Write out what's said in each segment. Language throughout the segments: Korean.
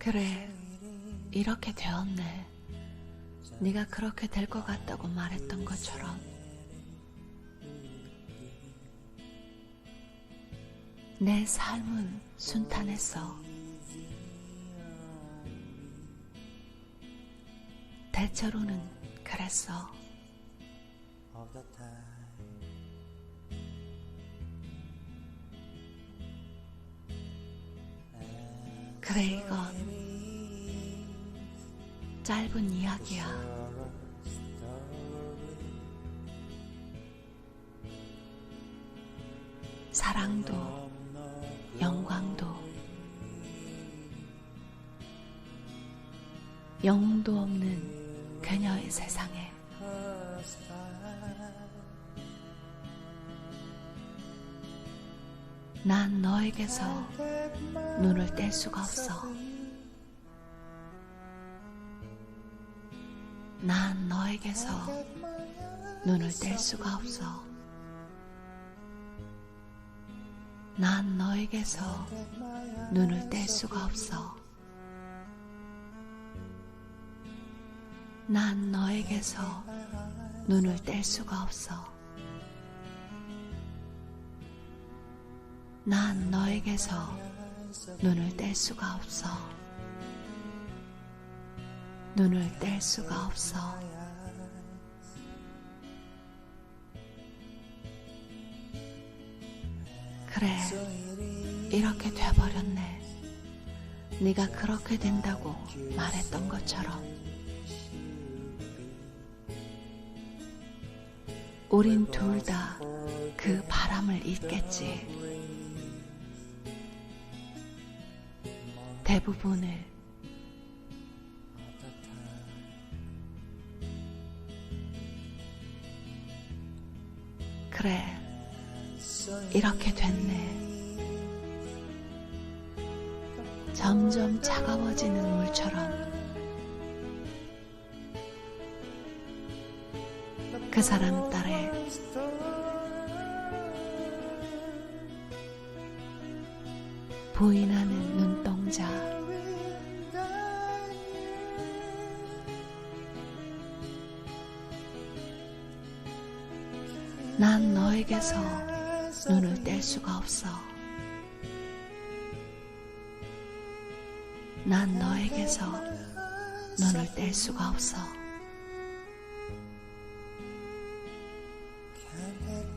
그래, 이렇게 되었네. 네가 그렇게 될 것 같다고 말했던 것처럼. 내 삶은 순탄했어. 대체로는 그랬어. 그래, 이건 짧은 이야기야. 사랑도, 영광도, 영웅도 없는 그녀의 세상에 난 너에게서 눈을 뗄 수가 없어. 난 너에게서 눈을 뗄 수가 없어. 난 너에게서 눈을 뗄 수가 없어. 난 너에게서 눈을 뗄 수가 없어. 난 너에게서 눈을 뗄 수가 없어. 눈을 뗄 수가 없어. 그래, 이렇게 돼버렸네. 네가 그렇게 된다고 말했던 것처럼. 우린 둘 다 그 바람을 잊겠지. 대부분을 그래. 이렇게 됐네. 점점 차가워지는 물처럼. 그 사람 딸의 부인하는 눈동자 난 너에게서 눈을 뗄 수가 없어. 난 너에게서 눈을 뗄 수가 없어.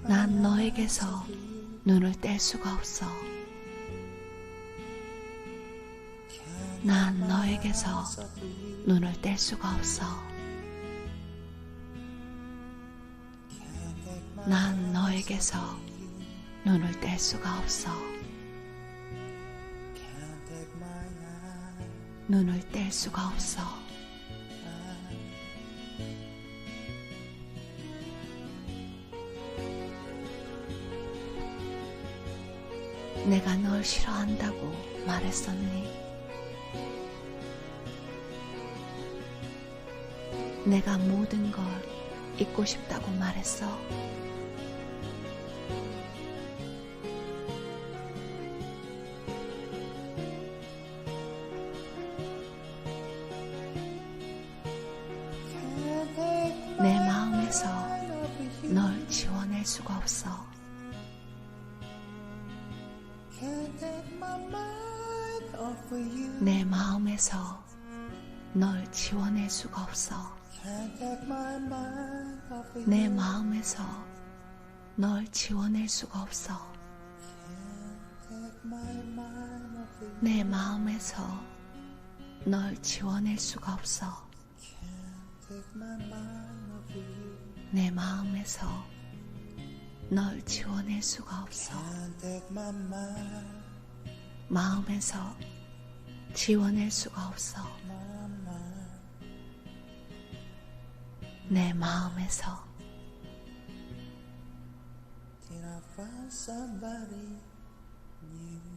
난 너에게서 눈을 뗄 수가 없어. 난 너에게서 눈을 뗄 수가 없어. 난 너에게서 눈을 뗄 수가 없어. 눈을 뗄 수가 없어. 내가 널 싫어한다고 말했었니? 내가 모든 걸 잊고 싶다고 말했어. 내 마음에서 널 지워낼 수가 없어. 내 마음에서 널 지워낼 수가 없어. 내 마음에서 널 지워낼 수가 없어. 내 마음에서 널 지워낼 수가 없어. 내 마음에서 널 지워낼 수가 없어. 마음에서 지워낼 수가 없어. 내 마음에서 Till I find somebody new.